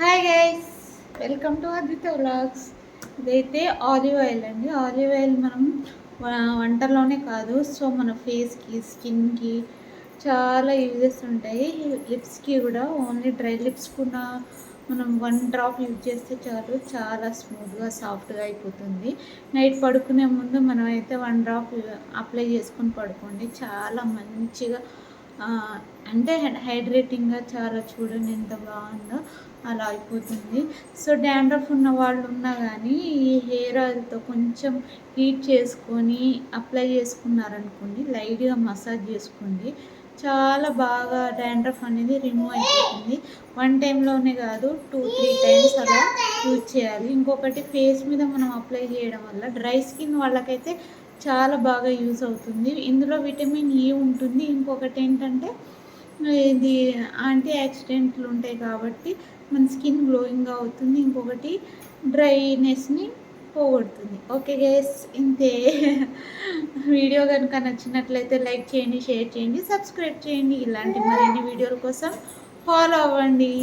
Hi guys welcome to Advitha vlogs ఇదైతే olive oil అండి. Olive oil మనం వంటలోనే కాదు సో మన ఫేస్కి స్కిన్కి చాలా యూజెస్ ఉంటాయి. లిప్స్కి కూడా ఓన్లీ డ్రై లిప్స్ కూడా మనం వన్ డ్రాప్ యూజ్ చేస్తే చాలు చాలా స్మూత్గా సాఫ్ట్గా అయిపోతుంది. నైట్ పడుకునే ముందు మనం అయితే వన్ డ్రాప్ అప్లై చేసుకొని పడుకోండి. చాలా మంచిగా అంటే హైడ్రేటింగ్గా చాలా చూడండి ఎంత బాగుందో అలా అయిపోతుంది. సో డాండ్రఫ్ ఉన్న వాళ్ళు ఉన్నా కానీ ఈ హెయిర్ ఆయిల్తో కొంచెం హీట్ చేసుకొని అప్లై చేసుకున్నారనుకోండి లైట్గా మసాజ్ చేసుకోండి చాలా బాగా డాండ్రఫ్ అనేది రిమూవ్ అయిపోతుంది. వన్ టైంలోనే కాదు టూ త్రీ టైమ్స్ అలా యూజ్ చేయాలి. ఇంకొకటి ఫేస్ మీద మనం అప్లై చేయడం వల్ల డ్రై స్కిన్ వాళ్ళకైతే చాలా బాగా యూజ్ అవుతుంది. ఇందులో విటమిన్ ఈ ఉంటుంది. ఇంకొకటి ఏంటంటే ఇది యాంటీ యాక్సిడెంట్లు ఉంటాయి కాబట్టి మన స్కిన్ గ్లోయింగ్గా అవుతుంది. ఇంకొకటి డ్రైనెస్ని పోగొడుతుంది. ఓకే గైస్ ఇంతే. వీడియో కనుక నచ్చినట్లయితే లైక్ చేయండి షేర్ చేయండి సబ్స్క్రైబ్ చేయండి. ఇలాంటి మరిన్ని వీడియోల కోసం ఫాలో అవ్వండి.